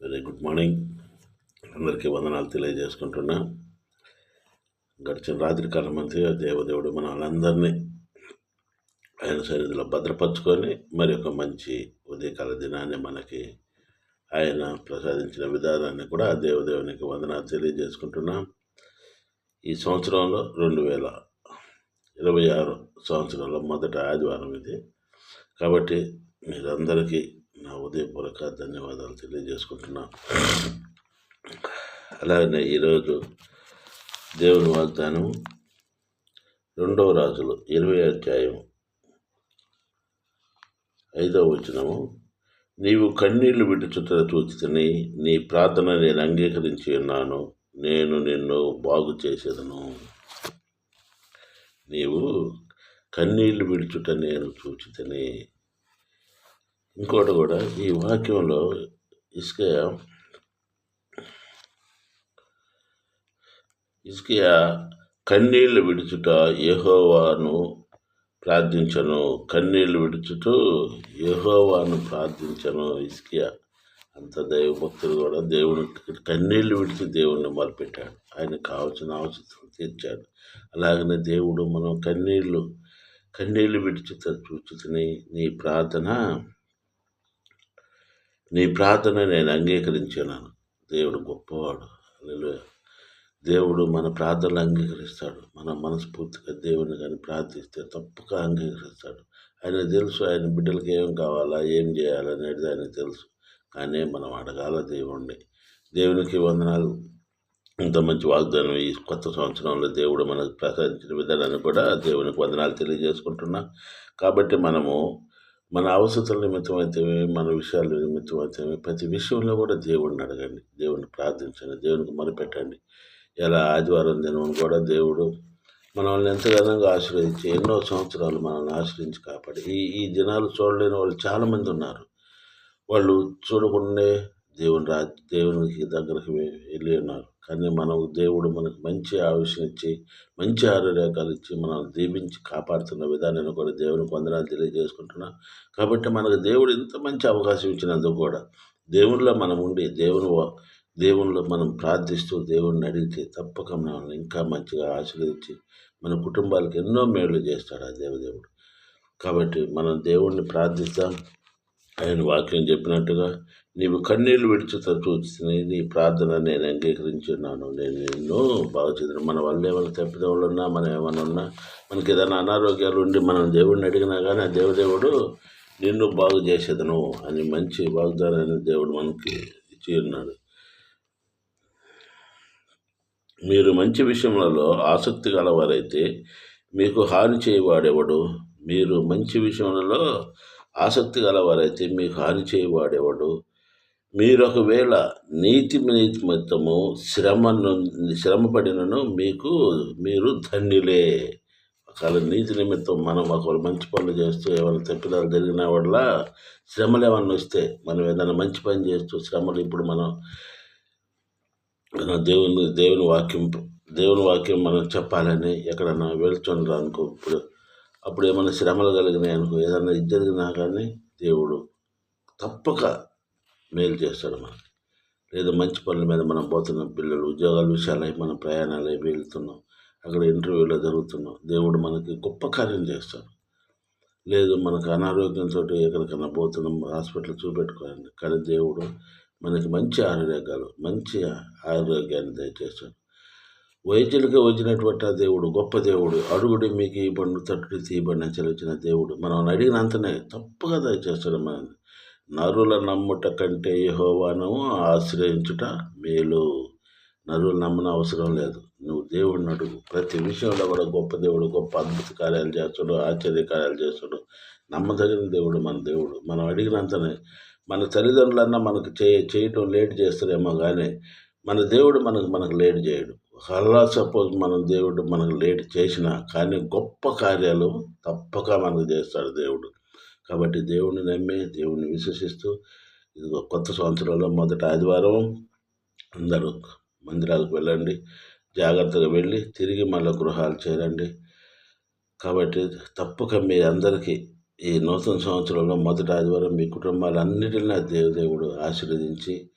Very good morning. అందరికీ వందనాలు తెలియజేసుకుంటున్నా. గడిచిన రాత్రి కాలం అంతా దేవదేవుడు మన వాళ్ళందరినీ ఆయన సన్నిధిలో భద్రపరుచుకొని మరి ఒక మంచి ఉదయకాల దినాన్ని మనకి ఆయన ప్రసాదించిన విధానాన్ని కూడా దేవదేవునికి వందనాలు తెలియజేసుకుంటున్నాం. ఈ సంవత్సరంలో రెండు వేల ఇరవై ఆరు సంవత్సరంలో మొదట ఆదివారం ఇది. కాబట్టి మీరందరికీ నా ఉదయపూర్వక ధన్యవాదాలు తెలియజేసుకుంటున్నాను అలాగనే ఈరోజు దేవుని వాగ్దానం రెండవ రాజులు ఇరవై అధ్యాయం ఐదవ వచనము. నీవు కన్నీళ్ళు విడుచుట చూచితని నీ ప్రార్థన నేను అంగీకరించి ఉన్నాను నేను నిన్ను బాగు చేసేదను. నీవు కన్నీళ్ళు విడుచుట నేను చూచితని ఇంకోటి కూడా ఈ వాక్యంలో ఇస్కయ ఇస్కియా కన్నీళ్ళు విడుచుట యహోవాను ప్రార్థించను. కన్నీళ్ళు విడుచుట యహోవాను ప్రార్థించను ఇస్కియా అంత దైవభక్తులు కూడా దేవుని కన్నీళ్ళు విడిచి దేవుణ్ణి మొదలుపెట్టాడు ఆయన కావాల్సిన అవసరం తీర్చాడు. అలాగనే దేవుడు మనం కన్నీళ్ళు కన్నీళ్ళు విడిచి చూచుతని నీ ప్రార్థన నీ ప్రార్థన నేను అంగీకరించాను. దేవుడు గొప్పవాడు. నిలువ దేవుడు మన ప్రార్థనలు అంగీకరిస్తాడు. మన మనస్ఫూర్తిగా దేవుని కానీ ప్రార్థిస్తే తప్పక అంగీకరిస్తాడు. ఆయన తెలుసు ఆయన బిడ్డలకి ఏం కావాలా ఏం చేయాలనేది ఆయన తెలుసు. కానీ మనం అడగాల దేవుణ్ణి. దేవునికి వందనాలు. ఇంత మంచి వాగ్దానం ఈ కొత్త సంవత్సరంలో దేవుడు మనకు ప్రసాదించిన విధానాన్ని కూడా దేవునికి వందనాలు తెలియజేసుకుంటున్నా. కాబట్టి మనము మన అవసరతల నిమిత్తం అయితే మన విషయాల నిమిత్తం అయితేమే ప్రతి విషయంలో కూడా దేవుడిని అడగండి దేవుడిని ప్రార్థించండి దేవునికి మొరపెట్టండి. ఇలా ఆదివారం దినం కూడా దేవుడు మనల్ని ఎంతగానో ఆశ్రయించి ఎన్నో సంవత్సరాలు మనల్ని ఆశ్రయించి కాపాడి ఈ ఈ దినాలు చూడలేని వాళ్ళు చాలామంది ఉన్నారు. వాళ్ళు చూడకుండానే దేవుని రా దేవునికి దగ్గరికి వెళ్ళి ఉన్నారు. కానీ మనం దేవుడు మనకు మంచి ఆయుష్యం ఇచ్చి మంచి ఆరోగ్యాలు ఇచ్చి మనల్ని దీవించి కాపాడుతున్న విధానాన్ని కూడా దేవునికి వందనాలు తెలియజేసుకుంటున్నా. కాబట్టి మనకు దేవుడు ఇంత మంచి అవకాశం ఇచ్చినందుకు కూడా దేవునిలో మనం ఉండి దేవుని వా- దేవునిలో మనం ప్రార్థిస్తూ దేవుణ్ణి అడిగితే తప్పక మనల్ని ఇంకా మంచిగా ఆశీర్వదించి మన కుటుంబాలకు ఎన్నో మేలు చేస్తాడు ఆ దేవదేవుడు. కాబట్టి మనం దేవుణ్ణి ప్రార్థిద్దాం. ఆయన వాక్యం చెప్పినట్టుగా నీవు కన్నీళ్ళు విడిచుతా చూస్తుంది నీ ప్రార్థన నేను అంగీకరించున్నాను. నేను నిన్ను బాగా చేసిన మన వల్ల ఏమైనా తప్పిదవులు ఉన్నా మనం ఏమైనా ఉన్నా మనకి ఏదైనా అనారోగ్యాలు ఉండి మనం దేవుడిని అడిగినా కానీ ఆ దేవదేవుడు నిన్ను బాగు చేసేదను అని మంచి వాగ్దానాన్ని దేవుడు మనకి ఇచ్చి ఉన్నాడు. మీరు మంచి విషయములలో ఆసక్తి గలవారైతే మీకు హాని చేయవాడెవడు? మీరు మంచి విషయములలో ఆసక్తి గలవారైతే మీకు హాని చేయవాడేవాడు మీరు ఒకవేళ నీతి నిమిత్తము శ్రమను శ్రమపడినను మీకు మీరు ధన్యులే. ఒకవేళ నీతి నిమిత్తం మనం ఒకవేళ మంచి పనులు చేస్తూ ఏమైనా తప్పిదాలు జరిగిన వల్ల శ్రమలు ఏమన్నా వస్తే మనం ఏదైనా మంచి పని చేస్తూ శ్రమలు ఇప్పుడు మనం దేవుని దేవుని వాక్యం దేవుని వాక్యం మనం చెప్పాలని ఎక్కడన్నా వెళ్తుండ్రా అనుకో ఇప్పుడు. అప్పుడు ఏమైనా శ్రమలు కలిగినాయి అనుకో ఏదైనా ఇది జరిగినా కానీ దేవుడు తప్పక మేలు చేస్తాడు మనకి. లేదా మంచి పనుల మీద మనం పోతున్నాం. పిల్లలు ఉద్యోగాల విషయాలై మనం ప్రయాణాలు అయి వెళ్తున్నాం. అక్కడ ఇంటర్వ్యూలో జరుగుతున్నాం. దేవుడు మనకి గొప్ప కార్యం చేస్తాడు. లేదు మనకు అనారోగ్యంతో ఎక్కడికైనా పోతున్నాం హాస్పిటల్ చూపెట్టుకోవాలి కానీ దేవుడు మనకి మంచి ఆరోగ్యాలు మంచి ఆరోగ్యాన్ని దయచేస్తాడు. వైద్యులకి వచ్చినటువంటి ఆ దేవుడు గొప్ప దేవుడు అడుగుడు మీకు ఈ పండు తట్టుడు తీయబడిన చెలిచిన దేవుడు. మనం అడిగినంతనే తప్పగా దయచేస్తాడు మన నరుల నమ్ముట కంటే యహోవాను ఆశ్రయించుట మేలు. నరులు నమ్మన అవసరం లేదు. నువ్వు దేవుడిని అడుగు. ప్రతి విషయంలో కూడా గొప్ప దేవుడు గొప్ప అద్భుత కార్యాలు చేస్తాడు ఆశ్చర్య కార్యాలు చేస్తాడు. నమ్మదగిన దేవుడు మన దేవుడు. మనం అడిగినంతనే మన తల్లిదండ్రులన్నా మనకు చేయ చేయటం లేట్ చేస్తారేమో కానీ మన దేవుడు మనకు మనకు లేట్ చేయడు. అలా సపోజ్ మనం దేవుడు మనకు లేట్ చేసినా కానీ గొప్ప కార్యాలు తప్పక మనకు చేస్తాడు దేవుడు. కాబట్టి దేవుడిని నమ్మి దేవుడిని విశ్వసిస్తూ ఇది కొత్త సంవత్సరంలో మొదట ఆదివారం అందరూ మందిరాలకు వెళ్ళండి జాగ్రత్తగా వెళ్ళి తిరిగి మళ్ళీ గృహాలు చేరండి. కాబట్టి తప్పక మీ అందరికీ ఈ నూతన సంవత్సరంలో మొదటి ఆదివారం మీ కుటుంబాలన్నిటినీ ఆ దేవదేవుడు ఆశీర్వదించి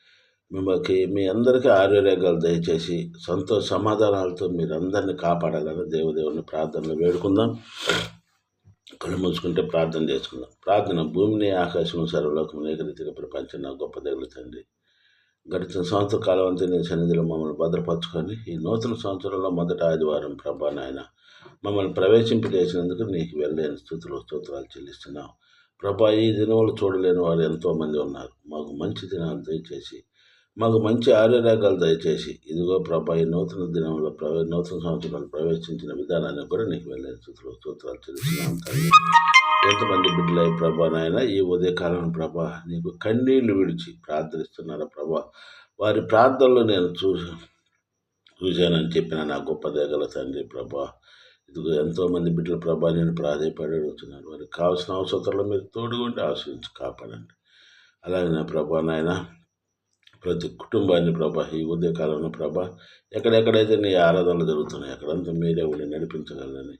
మిమ్మల్ని మీ అందరికీ ఆరోగ్యాలు దయచేసి సంతోష సమాధానాలతో మీరు అందరినీ కాపాడాలని దేవదేవుని ప్రార్థనలు వేడుకుందాం. కళ్ళు మూసుకుంటే ప్రార్థన చేసుకుందాం. ప్రార్థన భూమిని ఆకాశం సర్వలోకం ఏకరీతిగా ప్రపంచం నా గొప్ప దేవుడు తండ్రి. గడిచిన సంవత్సర కాలం అంతా నేను సన్నిధిలో మమ్మల్ని భద్రపరచుకొని ఈ నూతన సంవత్సరంలో మొదటి ఆదివారం ప్రభా నాయన మమ్మల్ని ప్రవేశింపజేసినందుకు నీకు వెళ్ళలేని స్థుతులు స్తోత్రాలు చెల్లిస్తున్నాం. ప్రభా ఈ దినములు చూడలేని వారు ఎంతోమంది ఉన్నారు. మాకు మంచి దినాలు దయచేసి మాకు మంచి ఆరోగ్యాలు దయచేసి ఇదిగో ప్రభా ఈ నూతన దినంలో ప్రవే నూతన సంవత్సరంలో ప్రవేశించిన విధానాన్ని కూడా నీకు వెళ్ళే స్థుతులు స్తోత్రాలు చెల్లిస్తున్నాం తండ్రి. ఎంతమంది బిడ్డలై ప్రభా నాయన ఈ ఉదయకాలం ప్రభా నీకు కన్నీళ్ళు విడిచి ప్రార్థిస్తున్నారా ప్రభా? వారి ప్రార్థనలో నేను చూసి చూశానని చెప్పిన నా గొప్ప దేగల తండ్రి ప్రభా. ఇదిగో ఎంతోమంది బిడ్డల ప్రభా నేను ప్రాధాయపడి అడుగుతున్నాను. వారికి కావాల్సిన అవసరాలు మీరు తోడుగుండి ఆశ్రయించి కాపాడండి. అలాగే నా ప్రభా నాయన ప్రతి కుటుంబాన్ని ప్రభా ఈ ఉదయకాలంలో ప్రభా ఎక్కడెక్కడైతే నీ ఆరాధనలు జరుగుతున్నాయి అక్కడంతా మీరే ఉండి నడిపించగలని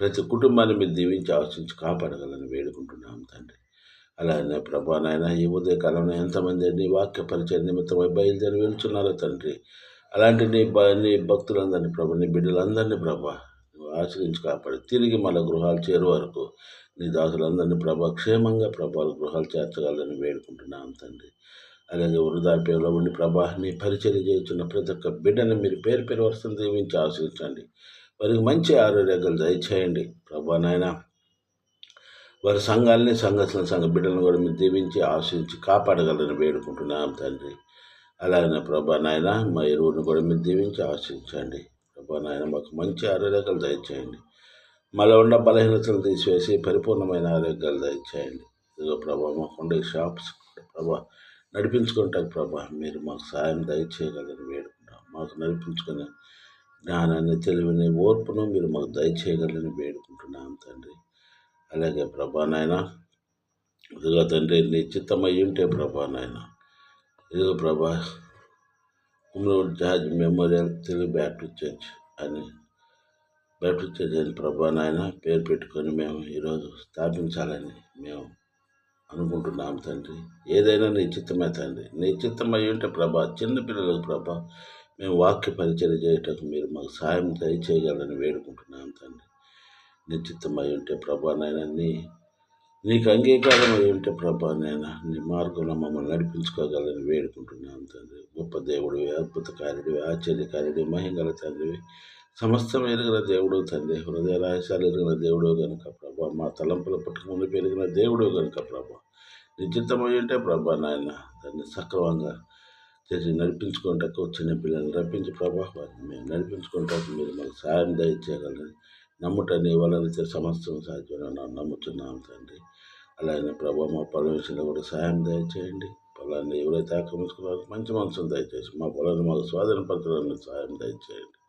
ప్రతి కుటుంబాన్ని మీరు దీవించి ఆశించి కాపాడగలని వేడుకుంటున్నాం తండ్రి. అలానే ప్రభా నాయన ఈ ఉదయకాలంలో ఎంతమంది నీ వాక్య పరిచయం నిమిత్తమై బయలుదేరి వెళ్తున్నారో తండ్రి అలాంటి నీ నీ భక్తులందరినీ ప్రభా నీ బిడ్డలందరినీ ప్రభా ఆశ్రయించి కాపాడి తిరిగి మన గృహాలు చేరు వరకు నీ దాసులందరినీ ప్రభా క్షేమంగా ప్రభాలు గృహాలు చేర్చగలని వేడుకుంటున్నాం తండ్రి. అలాగే వృద్ధాప్యంలో ఉండి ప్రభా మీ పరిచయం చేస్తున్న ప్రతి ఒక్క బిడ్డను మీరు పేరు పేరు వరుసను దీవించి ఆశ్రయించండి వారికి మంచి ఆరోగ్యాలు దయచేయండి. ప్రభా నాయన వారి సంఘాలని సంఘటన సంఘ బిడ్డలను కూడా మీరు దీవించి ఆశ్రయించి కాపాడగలని వేడుకుంటున్నాం తండ్రి. అలాగే ప్రభా నాయన మా ఎరువును కూడా మీరు దీవించి ఆశ్రయించండి ప్రభా నాయన మాకు మంచి ఆరోగ్యాలు దయచేయండి. మళ్ళీ ఉన్న బలహీనతలు తీసివేసి పరిపూర్ణమైన ఆరోగ్యాలు దయచేయండి. ఇదిగో ప్రభా మాకుండే షాప్స్ ప్రభా నడిపించుకుంటారు ప్రభా. మీరు మాకు సాయం దయచేయగలని వేడుకుంటాం మాకు నడిపించుకునే జ్ఞానాన్ని తెలివిని ఓర్పును మీరు మాకు దయచేయగలని వేడుకుంటున్నాం తండ్రి. అలాగే ప్రభా నాయన ఇదిగో తండ్రి నిశ్చితం చిత్తమై ఉంటే ప్రభా నాయన ఇదిగో Prabha comrade George memorial Telugu Baptist church అని బ్యాప్టిస్ట్ చర్చ్ అని ప్రభా నాయన పేరు పెట్టుకొని మేము ఈరోజు స్థాపించాలని మేము అనుకుంటున్నాం తండ్రి. ఏదైనా నీ చిత్తమే తండ్రి. నీ చిత్తమై ఉంటే ప్రభా చిన్నపిల్లలకు ప్రభా మేము వాక్య పరిచయం చేయటకు మీరు మాకు సాయం దయచేయగలని వేడుకుంటున్నాం తండ్రి. నీ చిత్తమై ఉంటే ప్రభా నాయన నీ నీకు అంగీకారం అయి ఉంటే ప్రభా నాయన నీ మార్గంలో మమ్మల్ని నడిపించుకోగలని వేడుకుంటున్నాం తండ్రి. గొప్ప దేవుడివి అద్భుతకారుడివి ఆశ్చర్యకారుడి మహింగల తండ్రివి. సమస్తం ఎరిగిన దేవుడు తండ్రి. హృదయ రహస్యాలు ఎరిగిన దేవుడు కనుక ప్రభా మా తలంపుల పట్టుకుని పెరిగిన దేవుడు కనుక ప్రభా నిశ్చితమై ఉంటే ప్రభా నాయన దాన్ని సక్రమంగా చేసి నడిపించుకుంటకు చిన్న పిల్లల్ని రప్పించి ప్రభా. వారిని మేము నడిపించుకుంటాకు మీరు మాకు సాయం దయచేయగలని నమ్ముటని నీ వలన సమస్తం సాధ్యమైన నమ్ముతున్నాం తండ్రి. అలాగే ప్రభా మా పరమేశ్వరులు విషయంలో కూడా సాయం దయచేయండి. పొలాన్ని ఎవరైతే ఆక్రమించుకున్నారో మంచి మనసును దయచేసి మా పొలాన్ని మాకు స్వాధీనపరచడానికి సాయం దయచేయండి.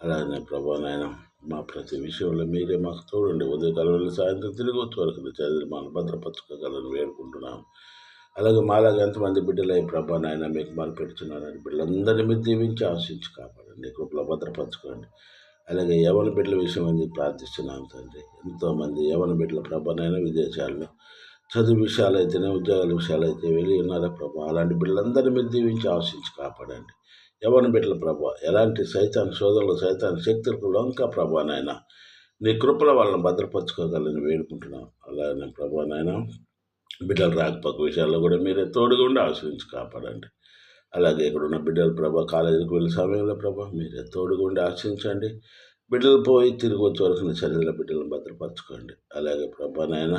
అలాగే ప్రభా నాయన మా ప్రతి విషయంలో మీరే మాకు తోడండి. ఉదయకాలంలో సాయంత్రం తిరిగి వరకు చదివి మన భద్రపరచుకోగలని వేడుకుంటున్నాం అలాగే మాలాగా ఎంతమంది బిడ్డలు ప్రభా నాయన మీకు మనం పెడుతున్నారని బిడ్డలందరినీ మీరు దీవించి ఆశించి కాపాడండి. కృపలో భద్రపరచుకోండి. అలాగే యవన బిడ్డల విషయం అని ప్రార్థిస్తున్నాం తండ్రి. ఎంతోమంది యవన బిడ్డల ప్రభానైన విదేశాల్లో చదువు విషయాలు అయితేనే ఉద్యోగాల విషయాలు అయితే వెళ్ళి ఉన్నారా ప్రభా? అలాంటి బిడ్డలందరినీ మీరు దీవించి ఆశించి కాపాడండి. ఎవరిని బిడ్డల ప్రభ. ఎలాంటి సైతాన్ సోదరులు సైతాన్ శక్తులకు లొంక ప్రభా నాయన. నీ కృపల వాళ్ళని భద్రపరచుకోగలని వేడుకుంటున్నాం. అలాగే ప్రభా నాయన బిడ్డలు రాకపోక విషయాల్లో కూడా మీరే తోడుగా ఉండి ఆశ్రయించి కాపాడండి. అలాగే ఇక్కడ ఉన్న బిడ్డల ప్రభా కాలేజీకి వెళ్ళే సమయంలో ప్రభా మీరే తోడుగా ఉండి ఆశ్రయించండి. బిడ్డలు పోయి తిరిగి వచ్చే వరకు శరీర బిడ్డలను భద్రపరచుకోండి. అలాగే ప్రభా నాయన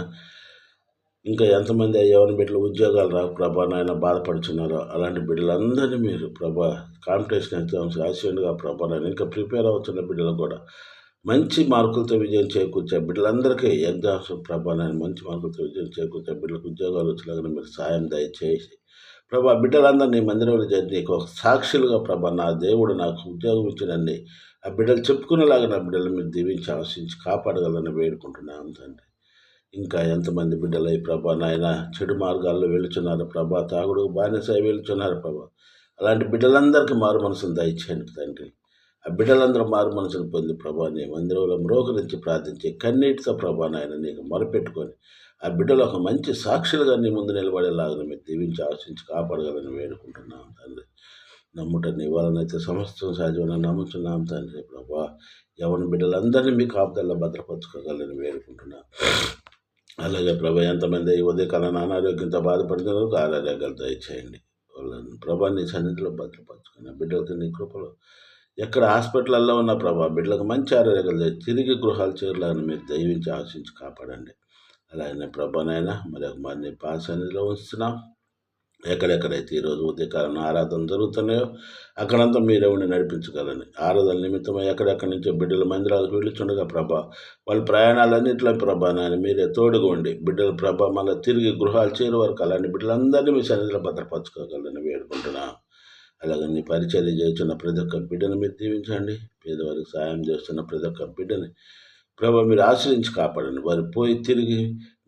ఇంకా ఎంతమంది యవన బిడ్డలు ఉద్యోగాలు రావు ప్రభా నాయన బాధపడుతున్నారో అలాంటి బిడ్డలందరినీ మీరు ప్రభా కాంపిటీషన్ ఎగ్జామ్స్ రాసేయండిగా ప్రభా నాయన ఇంకా ప్రిపేర్ అవుతున్న బిడ్డలు కూడా మంచి మార్కులతో విజయం చేకూర్చే బిడ్డలందరికీ ఎగ్జామ్స్ ప్రభా నాయన మంచి మార్కులతో విజయం చేకూర్చే బిడ్డలకు ఉద్యోగాలు వచ్చేలాగా మీరు సాయం దయచేసి ప్రభా బిడ్డలందరినీ మందిరంలో జరిగి నీకు ఒక సాక్షులుగా ప్రభా నా దేవుడు నాకు ఉద్యోగం ఇచ్చినండి. ఆ బిడ్డలు చెప్పుకునేలాగా నా బిడ్డలు మీరు దీవించి ఆశించి కాపాడగలని వేడుకుంటున్నాను తండ్రి. ఇంకా ఎంతమంది బిడ్డలై ప్రభా నాయన చెడు మార్గాల్లో వెళుచున్నారు ప్రభా తాగుడు బానిసై వెళుచున్నారు ప్రభా. అలాంటి బిడ్డలందరికీ మారు మనసును దయచేయండి తండ్రి. ఆ బిడ్డలందరూ మారు మనసును పొంది ప్రభా నీ మందిరంలో మ్రోకరించి ప్రార్థించి కన్నీటితో ప్రభా నాయన నీకు మొరపెట్టుకొని ఆ బిడ్డలు ఒక మంచి సాక్షులుగా నీ ముందు నిలబడేలాగా మీరు దీవించి ఆశించి కాపాడగలని వేడుకుంటున్నాం తండ్రి. నమ్ముట నీ వలనైతే సమస్తం సాధ్యమని నమ్ముతున్నాం తండ్రి ప్రభా. యవన బిడ్డలందరినీ మీ కాపుదల్లో భద్రపరచుకోగలని వేడుకుంటున్నాం. అలాగే ప్రభా ఎంతమంది ఈ ఉదయకాలం అనారోగ్యంతో బాధపడుతున్నారు ఆరోగ్యాలు దయచేయండి. వాళ్ళని ప్రభా నీ సన్నిధిలో భద్రపరచుకున్న బిడ్డలకి నీ కృపలో ఎక్కడ హాస్పిటల్లో ఉన్న ప్రభా బిడ్డలకు మంచి ఆరోగ్యాలు దయ తిరిగి గృహాలు చేరాలని మీరు దయవించి ఆశించి కాపాడండి. అలాగే ప్రభానైనా మరి ఒక మరి పా సన్నిధిలో ఉంచుతున్నాం. ఎక్కడెక్కడైతే ఈరోజు ఉదయకాలం ఆరాధన జరుగుతున్నాయో అక్కడంతా మీరేమని నడిపించగలని ఆరాధన నిమిత్తమై ఎక్కడెక్కడి నుంచో బిడ్డల మందిరాలకు వెళ్ళిచుండగా ప్రభా వాళ్ళ ప్రయాణాలన్నింటిలో ప్రభా నాయన మీరే తోడుగా ఉండి బిడ్డల ప్రభా మళ్ళీ తిరిగి గృహాలు చేరే వరకు అలాంటి బిడ్డలందరినీ మీ సన్నిధిలో భద్రపరచుకోగలని వేడుకుంటున్నాను అలాగే నీ పరిచర్య చేస్తున్న ప్రతి ఒక్క బిడ్డను మీరు దీవించండి. పేదవారికి సాయం చేస్తున్న ప్రతి ఒక్క బిడ్డని ప్రభా మీరు ఆశ్రయించి కాపాడండి. వారు పోయి తిరిగి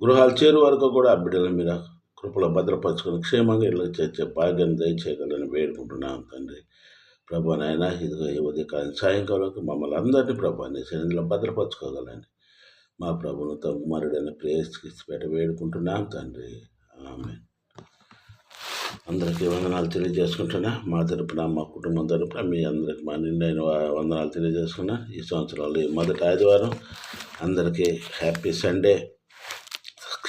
గృహాలు చేరు వరకు కూడా ఆ బిడ్డలను మీరు కృపలో భద్రపరచుకుని క్షేమంగా ఇళ్ళకి చేర్చే భాగ్యాన్ని దయచేయగలని వేడుకుంటున్నాం తండ్రి. ప్రభు నాయన ఇదిగో ఈ ఉదయకాలం సాయంకాలం మమ్మల్ని అందరినీ ప్రభా నీ సన్నిధిలో భద్రపరచుకోగలని మా ప్రభును తమ కుమారుడైన ప్రేయస్కి పెట్ట వేడుకుంటున్నాం తండ్రి. ఆమె అందరికీ వందనాలు తెలియజేసుకుంటున్నా మా తరపున మా కుటుంబం తరపున మీ అందరికి మా నిండైన వందనాలు తెలియజేసుకున్నా ఈ సంవత్సరాలు మొదటి ఆదివారం. అందరికీ హ్యాపీ సండే.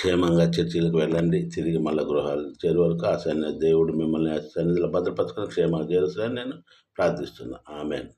క్షేమంగా చర్చిలకు వెళ్ళండి. తిరిగి మళ్ళీ గృహాలు చేరు వరకు ఆ సన్ని దేవుడు మిమ్మల్ని ఆ సన్నిధిలో భద్రపరచుకుని క్షేమంగా చేరుస్తారని నేను ప్రార్థిస్తున్నాను ఆమెను.